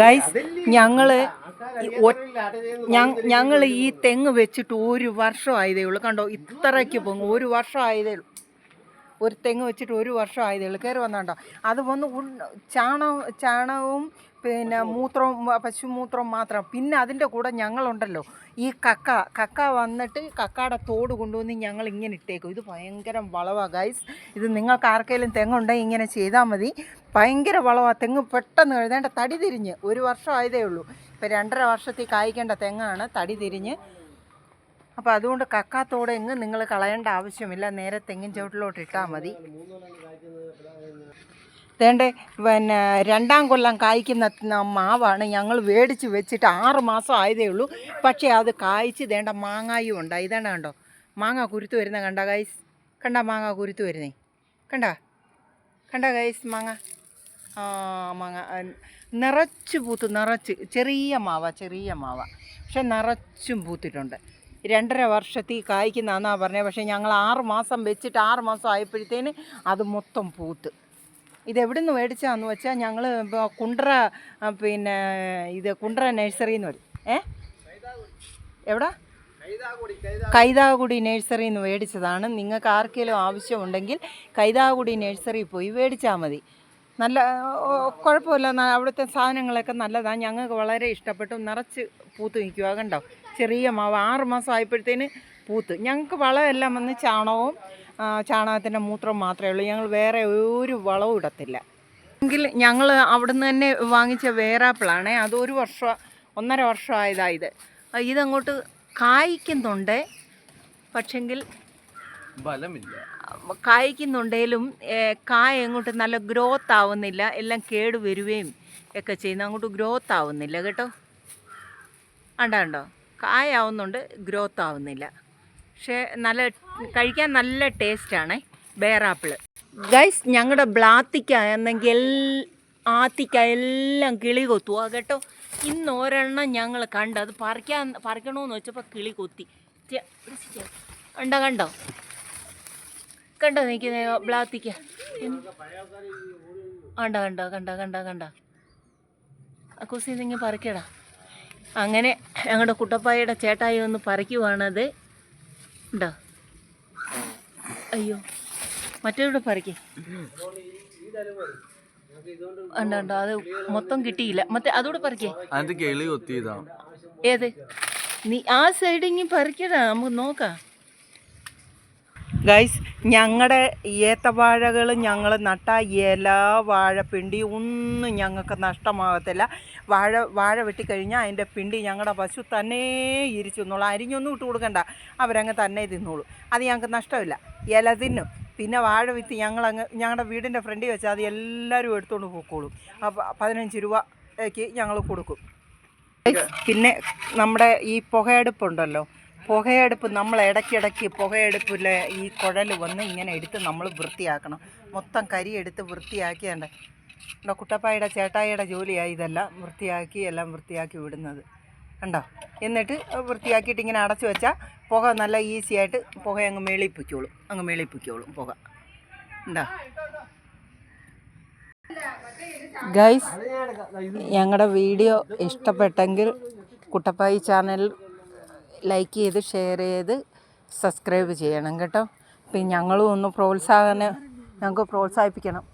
Guys ഞങ്ങൾ ഞങ്ങൾ ഈ തെങ്ങ് വെച്ചിട്ട് ഒരു വർഷം ആയതേ ഉള്ളൂ. കണ്ടോ? ഇത്രയ്ക്ക് പൊങ്ങും. ഒരു വർഷം ആയതേ ഉള്ളൂ. ഒരു തെങ്ങ് വെച്ചിട്ട് ഒരു വർഷം ആയതേ ഉള്ളൂ കയറി അത് വന്ന് ചാണകം ചാണകവും പിന്നെ മൂത്രവും പശുമൂത്രവും മാത്രം. പിന്നെ അതിന്റെ കൂടെ ഞങ്ങളുണ്ടല്ലോ. ഈ കക്ക. കക്ക വന്നിട്ട് കക്കയുടെ തോട് കൊണ്ടുവന്ന് ഞങ്ങൾ ഇങ്ങനെ ഇട്ടേക്കും. ഇത് ഭയങ്കര വളവാണ് ഗൈസ് ഇത് നിങ്ങൾക്ക് ആർക്കെങ്കിലും തെങ്ങുണ്ടെങ്കിൽ ഇങ്ങനെ ചെയ്താൽ മതി. ഭയങ്കര വളവാണ് തെങ്ങ് പെട്ടെന്ന് എഴുതേണ്ട തടി തിരിഞ്ഞ്. ഒരു വർഷം ആയതേ ഉള്ളൂ. ഇപ്പം രണ്ടര വർഷത്തിൽ കായ്ക്കേണ്ട തെങ്ങാണ് തടി തിരിഞ്ഞ്. അപ്പോൾ അതുകൊണ്ട് കക്കാത്തോടെ എങ്ങ് നിങ്ങൾ കളയേണ്ട ആവശ്യമില്ല. നേരെ തെങ്ങിൻ ചുവട്ടിലോട്ട് ഇട്ടാൽ മതി. തേണ്ടേ പിന്നെ രണ്ടാം കൊല്ലം കായ്ക്കുന്ന മാവാണ് ഞങ്ങൾ മേടിച്ച് വെച്ചിട്ട് ആറ് മാസം ആയതേ ഉള്ളൂ. പക്ഷേ അത് കായ്ച്ച് തേണ്ട മാങ്ങായും ഉണ്ട്. ഇതാണ് കണ്ടോ? മാങ്ങ കുരുത്ത് വരുന്ന കണ്ട ഗൈസ് കണ്ട മാങ്ങ കുരുത്ത് വരുന്നേ? കണ്ട? കണ്ട ഗൈസ് മാങ്ങ? ആ മാങ്ങ. നിറച്ച് പൂത്ത് നിറച്ച്. ചെറിയ മാവ ചെറിയ മാവ. പക്ഷെ നിറച്ചും പൂത്തിട്ടുണ്ട്. രണ്ടര വർഷത്തിൽ കായ്ക്കുന്നതാണെന്നാണ് പറഞ്ഞത് പക്ഷേ ഞങ്ങൾ ആറ് മാസം വെച്ചിട്ട് ആറ് മാസം ആയപ്പോഴത്തേന് അത് മൊത്തം പൂത്ത്. ഇത് എവിടെ നിന്ന് മേടിച്ചാന്ന് വെച്ചാൽ ഞങ്ങൾ കുണ്ട്ര പിന്നെ ഇത് കുണ്ട്ര നഴ്സറിന്ന് വരും. ഏ? എവിടെ? കൈതാകുടി നഴ്സറിയിൽ നിന്ന് മേടിച്ചതാണ്. നിങ്ങൾക്ക് ആർക്കെങ്കിലും ആവശ്യമുണ്ടെങ്കിൽ കൈതാകുടി നഴ്സറിയിൽ പോയി മേടിച്ചാൽ മതി. നല്ല കുഴപ്പമില്ല. അവിടുത്തെ സാധനങ്ങളൊക്കെ നല്ലതാണ് ഞങ്ങൾക്ക് വളരെ ഇഷ്ടപ്പെട്ടു. നിറച്ച് പൂത്ത് നിൽക്കുക കണ്ടോ? ചെറിയ മാവ് ആറ് മാസം ആയപ്പോഴത്തേന് പൂത്ത്. ഞങ്ങൾക്ക് വളമെല്ലാം വന്ന് ചാണകവും ചാണകത്തിന്റെ മൂത്രവും മാത്രമേ ഉള്ളൂ. ഞങ്ങൾ വേറെ ഒരു വളവും ഇടത്തില്ല. എങ്കിൽ ഞങ്ങൾ അവിടുന്ന് തന്നെ വാങ്ങിച്ച വേറാപ്പിളാണേ. അത് ഒരു വർഷം ഒന്നര വർഷമായതായത് ഇതങ്ങോട്ട് കായ്ക്കുന്നുണ്ട്. പക്ഷെങ്കിൽ ബലമില്ല. കായ്ക്കുന്നുണ്ടെങ്കിലും കായ അങ്ങോട്ട് നല്ല ഗ്രോത്ത് ആവുന്നില്ല. എല്ലാം കേട് വരുകയും ഒക്കെ ചെയ്യുന്നു. അങ്ങോട്ട് ഗ്രോത്ത് ആവുന്നില്ല. കേട്ടോ? കണ്ടോ കണ്ടോ? കായ ആവുന്നുണ്ട് ഗ്രോത്ത് ആവുന്നില്ല. പക്ഷേ നല്ല കഴിക്കാൻ നല്ല ടേസ്റ്റാണേ ബേറാപ്പിൾ ഗൈസ് ഞങ്ങളുടെ ബ്ലാത്തിക്ക എന്നെങ്കിൽ ആത്തിക്ക എല്ലാം കിളി കൊത്തുക കേട്ടോ ഇന്ന് ഒരെണ്ണം ഞങ്ങൾ കണ്ടു അത് പറിക്കാൻ പറിക്കണമെന്ന് വെച്ചപ്പോൾ കിളി കൊത്തി. കണ്ടോ കണ്ടോ? കണ്ടോ നിൽക്കുന്ന ബ്ലാത്തിക്ക? കണ്ടോ കണ്ടോ കണ്ടോ കണ്ടോ കണ്ടോ? കുസി നിങ്ങൾ പറിക്കടാ. അങ്ങനെ ഞങ്ങളുടെ കുട്ടപ്പായയുടെ ചേട്ടായി ഒന്ന് പറിക്കുവാണത്. ഉണ്ടോ? അയ്യോ മറ്റേവിടെ പറിക്കേ. ഉണ്ടോ ഉണ്ടോ അത് മൊത്തം കിട്ടിയില്ല. മറ്റേ അതോടെ പറിക്കേ. കിളി ഏത്? നീ ആ സൈഡിങ്ങി പറിക്കടാ നമുക്ക് നോക്കാം. ഗൈസ് ഞങ്ങളുടെ ഏത്തവാഴകൾ ഞങ്ങൾ നട്ട എല്ലാ വാഴപ്പിണ്ടി ഒന്നും ഞങ്ങൾക്ക് നഷ്ടമാകത്തില്ല. വാഴ വാഴ വെട്ടിക്കഴിഞ്ഞാൽ അതിന്റെ പിണ്ടി ഞങ്ങളുടെ പശു തന്നെ ഇരിച്ചു തിന്നോളൂ. അരിഞ്ഞൊന്നും ഇട്ട് കൊടുക്കണ്ട. അവരങ്ങ് തന്നെ തിന്നോളൂ. അത് ഞങ്ങൾക്ക് നഷ്ടമില്ല. ഇല തിന്നും. പിന്നെ വാഴ വിത്ത് ഞങ്ങളങ്ങ് ഞങ്ങളുടെ വീടിന്റെ ഫ്രണ്ടിൽ വെച്ചാൽ അത് എല്ലാവരും എടുത്തുകൊണ്ട് പോയിക്കോളും അപ്പോൾ പതിനഞ്ച് രൂപയ്ക്ക് ഞങ്ങൾ കൊടുക്കും. പിന്നെ നമ്മുടെ ഈ പുകയടുപ്പുണ്ടല്ലോ. പുകയടുപ്പ് നമ്മൾ ഇടയ്ക്കിടയ്ക്ക് പുകയെടുപ്പിലെ ഈ കുഴൽ വന്ന് ഇങ്ങനെ എടുത്ത് നമ്മൾ വൃത്തിയാക്കണം. മൊത്തം കരി എടുത്ത് വൃത്തിയാക്കിയാണ്ട്. ഇവിടെ കുട്ടപ്പായുടെ ചേട്ടായിയുടെ ജോലിയായി ഇതെല്ലാം വൃത്തിയാക്കി എല്ലാം വൃത്തിയാക്കി വിടുന്നത്. കണ്ടോ? എന്നിട്ട് വൃത്തിയാക്കിയിട്ട് ഇങ്ങനെ അടച്ചു വെച്ചാൽ പുക നല്ല ഈസി ആയിട്ട് പുക അങ്ങ് മേളിൽ പൊയ്ക്കോളും അങ്ങ് മേളിൽ പൊയ്ക്കോളും പുക. ഉണ്ടോ ഗൈസ് ഞങ്ങളുടെ വീഡിയോ ഇഷ്ടപ്പെട്ടെങ്കിൽ കുട്ടപ്പായി ചാനൽ ലൈക്ക് ചെയ്ത് ഷെയർ ചെയ്ത് സബ്സ്ക്രൈബ് ചെയ്യണം കേട്ടോ. പിന്നെ ഞങ്ങളും ഒന്ന് പ്രോത്സാഹനം ഞങ്ങൾക്ക് പ്രോത്സാഹിപ്പിക്കണം.